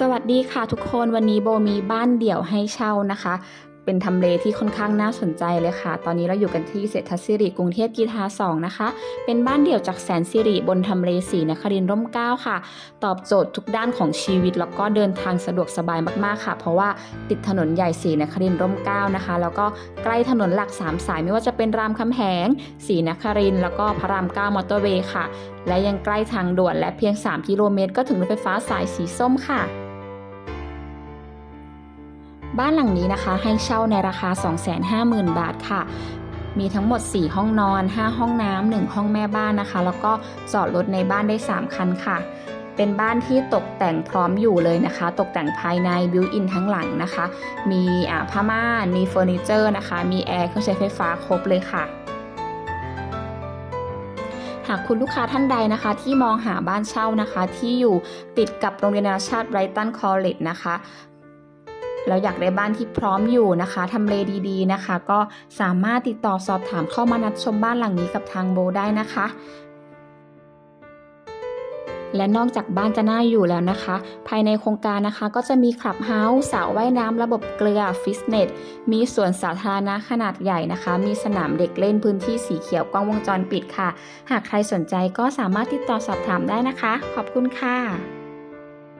สวัสดีค่ะทุกคนวันนี้โบมีบ้านเดี่ยวให้เช่านะคะ เป็นทำเลที่ค่อนข้างน่าสนใจเลยค่ะ ตอนนี้เราอยู่กันที่เศรษฐศิริกรุงเทพกีทา2นะคะ เป็นบ้านเดี่ยวจากแสนสิริบนทำเลสีนครินร่มเก้าค่ะ ตอบโจทย์ทุกด้านของชีวิต แล้วก็เดินทางสะดวกสบายมากๆค่ะ เพราะว่าติดถนนใหญ่สีนครินร่มเก้านะคะ แล้วก็ใกล้ถนนหลักสามสายไม่ว่าจะเป็นรามคำแหงสีนครินแล้วก็พระรามเก้ามอเตอร์เวย์ค่ะ และยังใกล้ทางด่วนและเพียง 3 กิโลเมตร ก็ถึงรถไฟฟ้าสายสีส้มค่ะ บ้านหลังนี้นะคะให้เช่าในราคา 250,000 บาทค่ะ มีทั้งหมด 4 ห้องนอน 5 ห้องน้ำ1ห้องแม่บ้านนะคะ แล้วก็จอดรถในบ้านได้ 3 คันค่ะ เป็นบ้านที่ตกแต่งพร้อมอยู่เลยนะคะ ตกแต่งภายในบิวอินทั้งหลังนะคะ มีผ้าม่านมีเฟอร์นิเจอร์นะคะ มีแอร์เครื่องใช้ไฟฟ้าครบเลยค่ะหากคุณลูกค้าท่านใดนะคะ ที่มองหาบ้านเช่านะคะ ที่อยู่ติดกับโรงเรียนนานาชาติไบรตันคอลเลจนะคะ แล้วอยากได้บ้านที่พร้อมอยู่นะคะทำเลดีๆนะคะ ก็สามารถติดต่อสอบถามเข้ามานัดชมบ้านหลังนี้กับทางโบได้นะคะและนอกจากบ้านจะน่าอยู่แล้วนะคะ ภายในโครงการนะคะ ก็จะมีคลับเฮาส์สระว่ายน้ำระบบเกลือฟิตเนส มีสวนสาธารณะขนาดใหญ่นะคะ มีสนามเด็กเล่นพื้นที่สีเขียวกล้องวงจรปิดค่ะ หากใครสนใจก็สามารถติดต่อสอบถามได้นะคะ ขอบคุณค่ะ